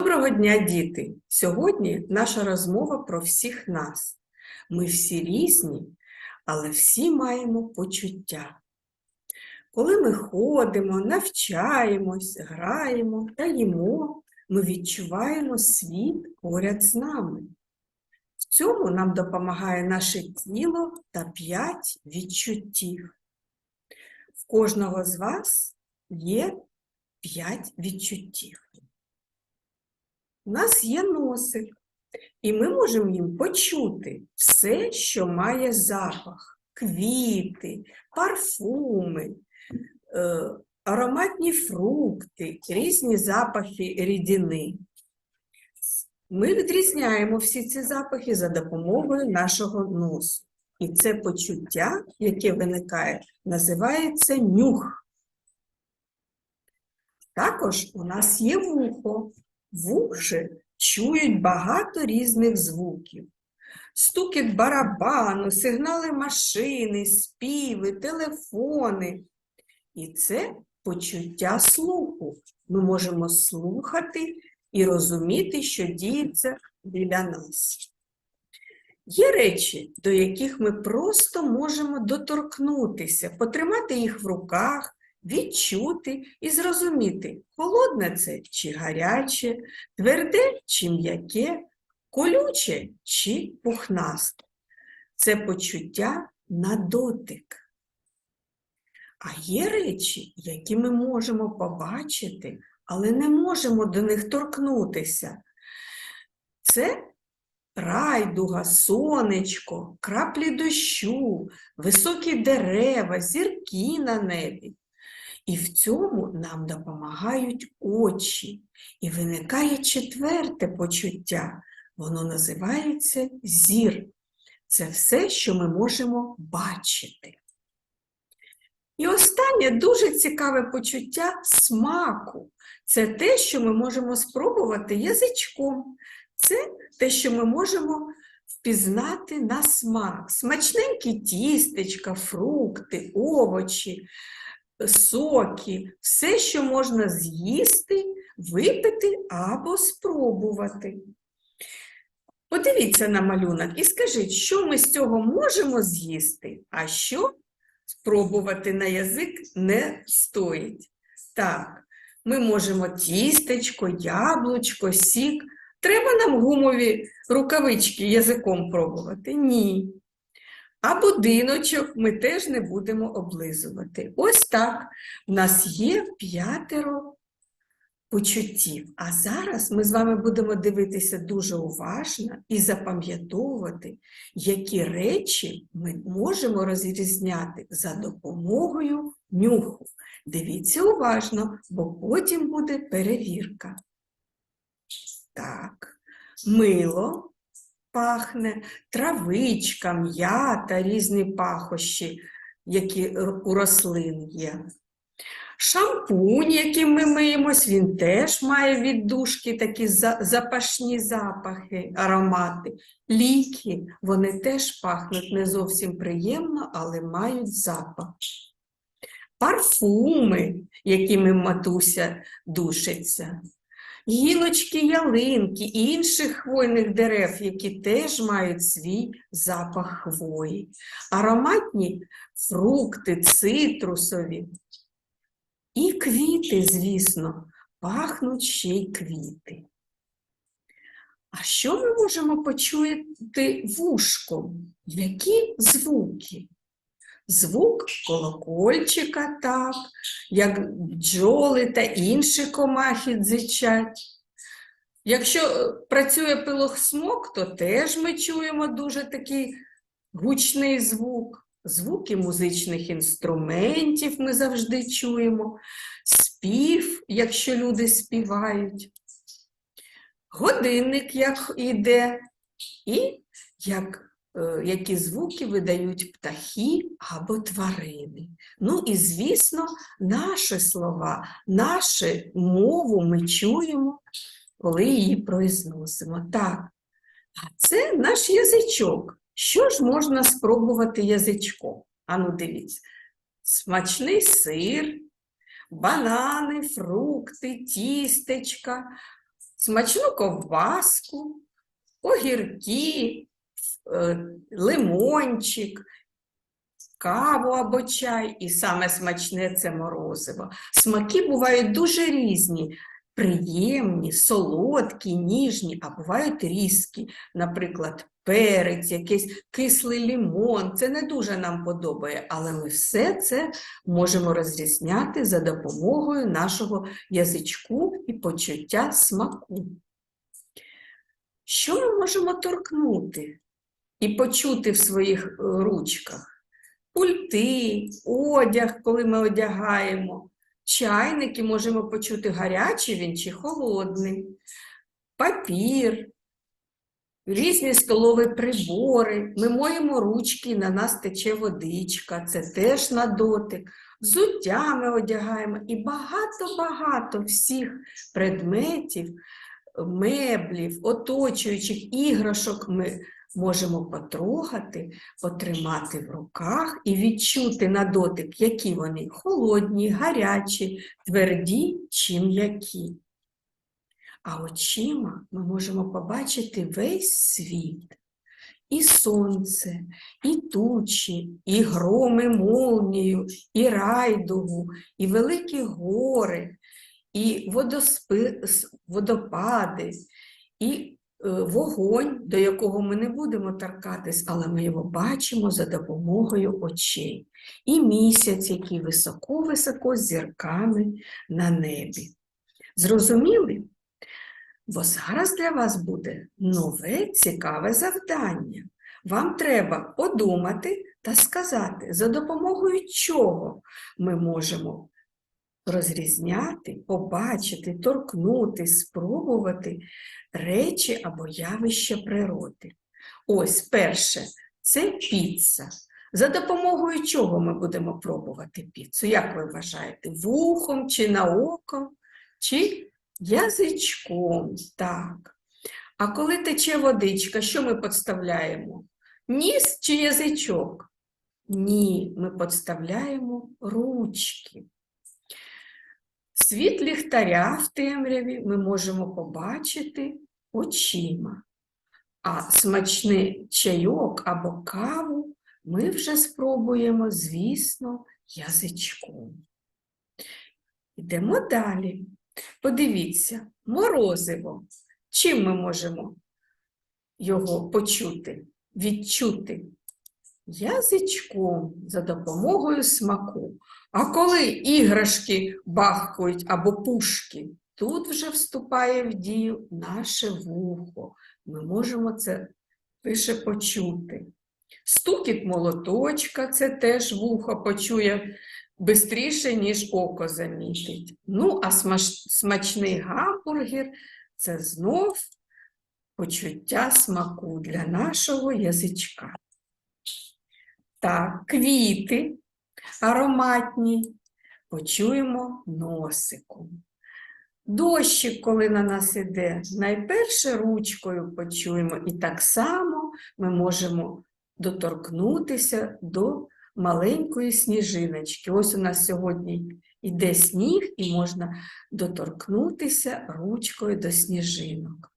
Доброго дня, діти! Сьогодні наша розмова про всіх нас. Ми всі різні, але всі маємо почуття. Коли ми ходимо, навчаємось, граємо та їмо, ми відчуваємо світ поряд з нами. В цьому нам допомагає наше тіло та п'ять відчуттів. В кожного з вас є п'ять відчуттів. У нас є носик, і ми можемо їм почути все, що має запах, квіти, парфуми, е, ароматні фрукти, різні запахи рідини. Ми відрізняємо всі ці запахи за допомогою нашого носу. І це почуття, яке виникає, називається нюх. Також у нас є вухо. Вухи чують багато різних звуків. Стукіт барабану, сигнали машини, співи, телефони. І це почуття слуху. Ми можемо слухати і розуміти, що діється біля нас. Є речі, до яких ми просто можемо доторкнутися, потримати їх в руках, відчути і зрозуміти, холодне це чи гаряче, тверде чи м'яке, колюче чи пухнасте. Це почуття на дотик. А є речі, які ми можемо побачити, але не можемо до них торкнутися. Це райдуга, сонечко, краплі дощу, високі дерева, зірки на небі. І в цьому нам допомагають очі. І виникає четверте почуття. Воно називається зір. Це все, що ми можемо бачити. І останнє дуже цікаве почуття смаку. Це те, що ми можемо спробувати язичком. Це те, що ми можемо впізнати на смак. Смачненькі тістечка, фрукти, овочі, соки, все, що можна з'їсти, випити або спробувати. Подивіться на малюнок і скажіть, що ми з цього можемо з'їсти, а що спробувати на язик не стоїть. Так, ми можемо тістечко, яблучко, сік. Треба нам гумові рукавички язиком пробувати? Ні. А будиночок ми теж не будемо облизувати. Ось так. У нас є п'ятеро почуттів. А зараз ми з вами будемо дивитися дуже уважно і запам'ятовувати, які речі ми можемо розрізняти за допомогою нюху. Дивіться уважно, бо потім буде перевірка. Так, мило пахне, травичка, м'ята, різні пахощі, які у рослин є. Шампунь, яким ми миємось, він теж має віддушки, такі запашні запахи, аромати. Ліки, вони теж пахнуть не зовсім приємно, але мають запах. Парфуми, якими матуся душиться гілочки ялинки і інших хвойних дерев, які теж мають свій запах хвої, ароматні фрукти, цитрусові. І квіти, звісно, пахнуть ще й квіти. А що ми можемо почути вушком? Які звуки? Звук колокольчика, так, як бджоли та інші комахи дзичать. Якщо е, працює пилохсмок, то теж ми чуємо дуже такий гучний звук. Звуки музичних інструментів ми завжди чуємо, спів, якщо люди співають, годинник як іде, і як які звуки видають птахи або тварини. Ну і, звісно, наші слова, нашу мову ми чуємо, коли її произносимо. Так, а це наш язичок. Що ж можна спробувати язичком? Ану, дивіться, смачний сир, банани, фрукти, тістечка, смачну ковбаску, огірки, е, лимончик, каву або чай, і саме смачне це морозиво. Смаки бувають дуже різні. Приємні, солодкі, ніжні, а бувають різкі. Наприклад, перець, якийсь кислий лимон. Це не дуже нам подобає, але ми все це можемо розрізняти за допомогою нашого язичку і почуття смаку. Що ми можемо торкнути і почути в своїх е, ручках? Пульти, одяг, коли ми одягаємо, чайники можемо почути, гарячий він чи холодний, папір, різні столові прибори. Ми моємо ручки, на нас тече водичка, це теж на дотик. Взуття ми одягаємо і багато-багато всіх предметів, меблів, оточуючих іграшок ми можемо потрогати, потримати в руках і відчути на дотик, які вони холодні, гарячі, тверді чи м'які. А очима ми можемо побачити весь світ. І сонце, і тучі, і громи молнію, і райдугу, і великі гори, і водоспи... водопади, і вогонь, до якого ми не будемо торкатись, але ми його бачимо за допомогою очей, і місяць, який високо-високо зірками на небі. Зрозуміли? Бо зараз для вас буде нове цікаве завдання. Вам треба подумати та сказати, за допомогою чого ми можемо розрізняти, побачити, торкнути, спробувати речі або явища природи. Ось перше це піца. За допомогою чого ми будемо пробувати піцу? Як ви вважаєте? Вухом чи на око, чи язичком? Так. А коли тече водичка, що ми підставляємо? Ніс чи язичок? Ні, ми підставляємо ручки. Світ ліхтаря в темряві ми можемо побачити очима, а смачний чайок або каву ми вже спробуємо, звісно, язичком. Йдемо далі. Подивіться, морозиво. Чим ми можемо його почути, відчути? Язичком за допомогою смаку. А коли іграшки бахкають або пушки, тут вже вступає в дію наше вухо. Ми можемо це лише почути. Стукіт молоточка це теж вухо почує швидше, ніж око замітить. Ну, а смачний гамбургер це знов почуття смаку для нашого язичка. Так, квіти ароматні почуємо носиком. Дощик, коли на нас іде, найперше ручкою почуємо, і так само ми можемо доторкнутися до маленької сніжиночки. Ось у нас сьогодні йде сніг, і можна доторкнутися ручкою до сніжинок.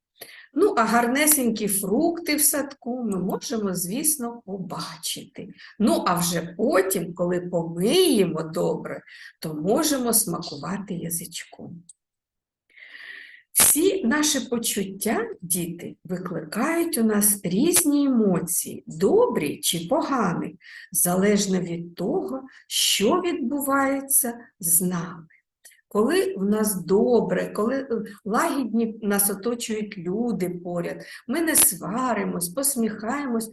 Ну, а гарнесенькі фрукти в садку ми можемо, звісно, побачити. Ну, а вже потім, коли помиємо добре, то можемо смакувати язичком. Всі наші почуття, діти, викликають у нас різні емоції, добрі чи погані, залежно від того, що відбувається з нами. Коли в нас добре, коли лагідні нас оточують люди поряд, ми не сваримось, посміхаємось,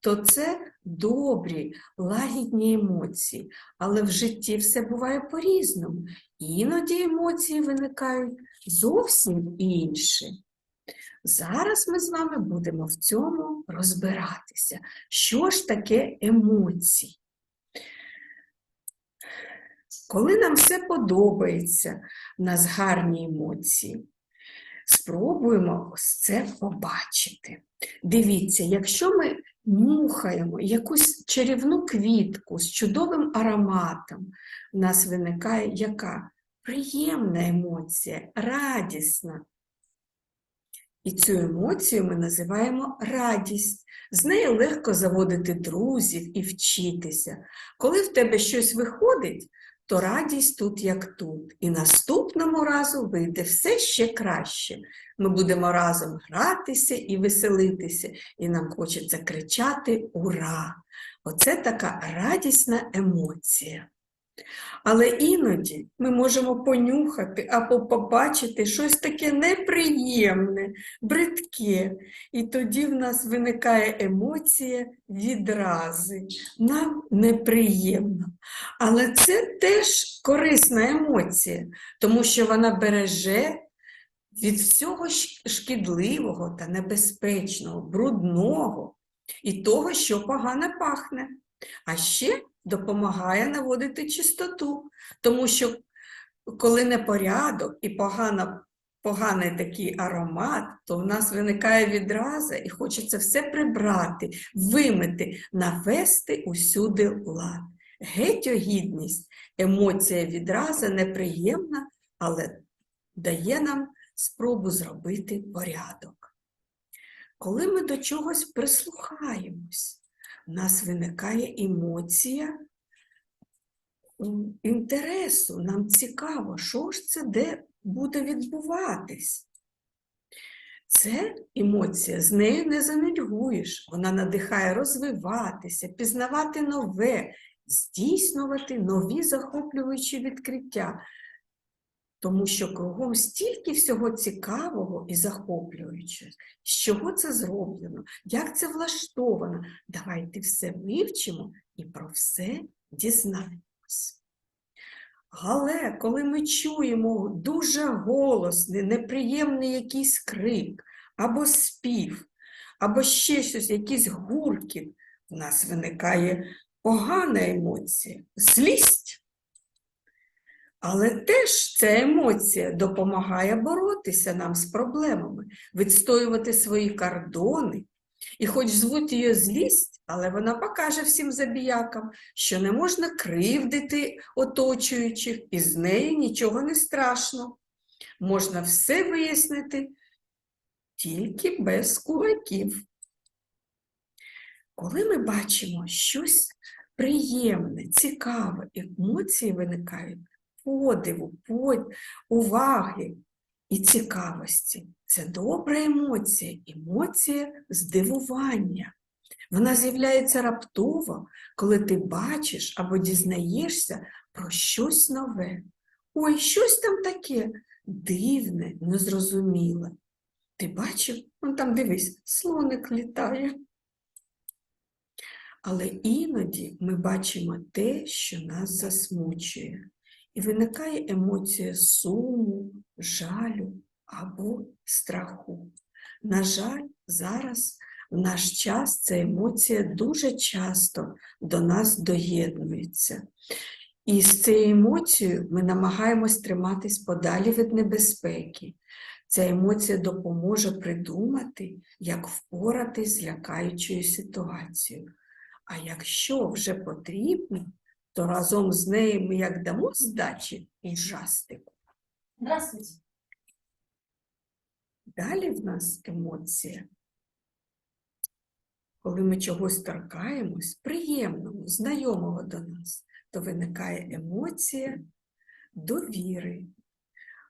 то це добрі, лагідні емоції. Але в житті все буває по-різному. Іноді емоції виникають зовсім інші. Зараз ми з вами будемо в цьому розбиратися. Що ж таке емоції? Коли нам все подобається, в нас гарні емоції, спробуємо це побачити. Дивіться, якщо ми нюхаємо якусь чарівну квітку з чудовим ароматом, в нас виникає яка приємна емоція, радісна. І цю емоцію ми називаємо радість. З нею легко заводити друзів і вчитися. Коли в тебе щось виходить, то радість тут як тут. І наступному разу вийде все ще краще. Ми будемо разом гратися і веселитися, і нам хочеться кричати Ура! Оце така радісна емоція. Але іноді ми можемо понюхати або побачити щось таке неприємне, бридке, і тоді в нас виникає емоція відрази. Нам неприємно. Але це теж корисна емоція, тому що вона береже від всього шкідливого та небезпечного, брудного і того, що погано пахне. А ще допомагає наводити чистоту, тому що коли непорядок і погано, поганий такий аромат, то в нас виникає відраза і хочеться все прибрати, вимити, навести усюди лад. Геть огідність, емоція відраза неприємна, але дає нам спробу зробити порядок. Коли ми до чогось прислухаємось, в нас виникає емоція інтересу. Нам цікаво, що ж це де буде відбуватись. Це емоція, з нею не занудьгуєш, вона надихає розвиватися, пізнавати нове, здійснювати нові захоплюючі відкриття. Тому що кругом стільки всього цікавого і захоплюючого. З чого це зроблено, як це влаштовано. Давайте все вивчимо і про все дізнаємось. Але коли ми чуємо дуже голосний, неприємний якийсь крик, або спів, або ще щось, якийсь гуркіт, в нас виникає погана емоція, злість. Але теж ця емоція допомагає боротися нам з проблемами, відстоювати свої кордони. І хоч звуть її злість, але вона покаже всім забіякам, що не можна кривдити оточуючих, і з нею нічого не страшно. Можна все вияснити тільки без кулаків. Коли ми бачимо щось приємне, цікаве, емоції виникають подиву, под... уваги і цікавості. Це добра емоція, емоція здивування. Вона з'являється раптово, коли ти бачиш або дізнаєшся про щось нове. Ой, щось там таке дивне, незрозуміле. Ти бачив? Вон там дивись, слоник літає. Але іноді ми бачимо те, що нас засмучує, і виникає емоція суму, жалю або страху. На жаль, зараз в наш час ця емоція дуже часто до нас доєднується. І з цією емоцією ми намагаємось триматись подалі від небезпеки. Ця емоція допоможе придумати, як впоратись з лякаючою ситуацією. А якщо вже потрібно, то разом з нею ми як дамо здачі і жастику. Здравствуйте. Далі в нас емоція. Коли ми чогось торкаємось, приємного, знайомого до нас, то виникає емоція довіри.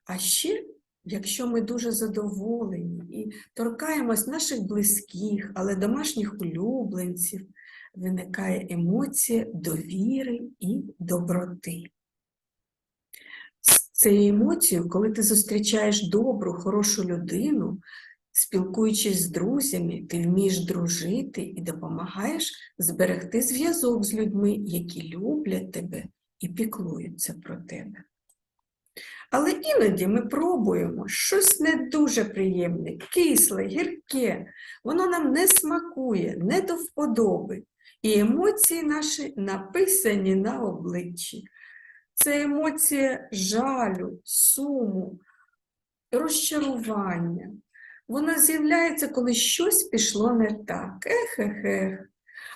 А ще, якщо ми дуже задоволені і торкаємось наших близьких, але домашніх улюбленців, виникає емоція довіри і доброти. З цією емоцією, коли ти зустрічаєш добру, хорошу людину, спілкуючись з друзями, ти вмієш дружити і допомагаєш зберегти зв'язок з людьми, які люблять тебе і піклуються про тебе. Але іноді ми пробуємо щось не дуже приємне, кисле, гірке, воно нам не смакує, не до вподоби. І емоції наші написані на обличчі. Це емоція жалю, суму, розчарування. Вона з'являється, коли щось пішло не так. Ех, ех, ех.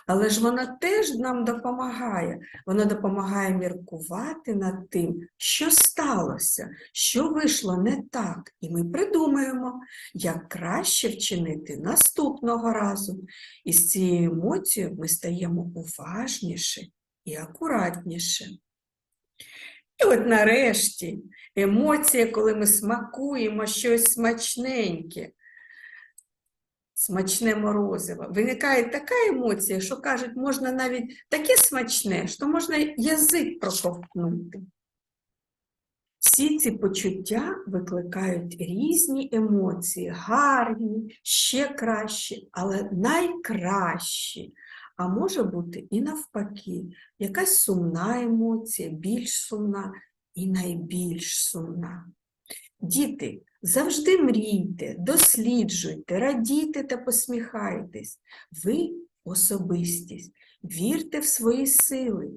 Але ж вона теж нам допомагає. Вона допомагає міркувати над тим, що сталося, що вийшло не так. І ми придумаємо, як краще вчинити наступного разу. І з цією емоцією ми стаємо уважніше і акуратніше. І от нарешті емоція, коли ми смакуємо щось смачненьке, смачне морозиво. Виникає така емоція, що кажуть, можна навіть таке смачне, що можна язик проковтнути. Всі ці почуття викликають різні емоції, гарні, ще кращі, але найкращі. А може бути і навпаки, якась сумна емоція, більш сумна і найбільш сумна. Діти, завжди мрійте, досліджуйте, радійте та посміхайтесь. Ви особистість, вірте в свої сили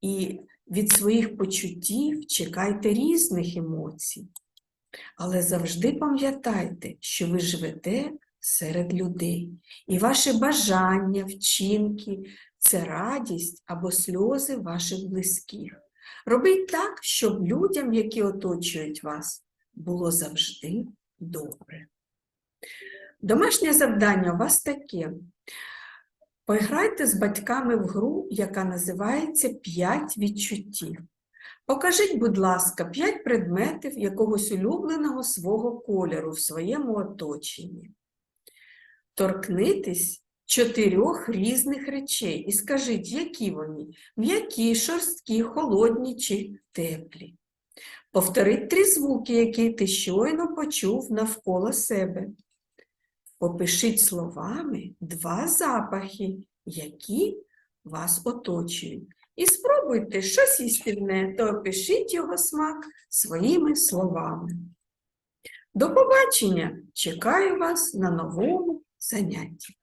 і від своїх почуттів чекайте різних емоцій. Але завжди пам'ятайте, що ви живете серед людей, і ваші бажання, вчинки це радість або сльози ваших близьких. Робіть так, щоб людям, які оточують вас, було завжди добре. Домашнє завдання у вас таке. Пограйте з батьками в гру, яка називається «П'ять відчуттів. Покажіть, будь ласка, п'ять предметів якогось улюбленого свого кольору в своєму оточенні. Торкнитись чотирьох різних речей і скажіть, які вони м'які, шорсткі, холодні чи теплі. Повторіть три звуки, які ти щойно почув навколо себе. Опишіть словами два запахи, які вас оточують. І спробуйте щось їстівне, то опишіть його смак своїми словами. До побачення! Чекаю вас на новому занятті.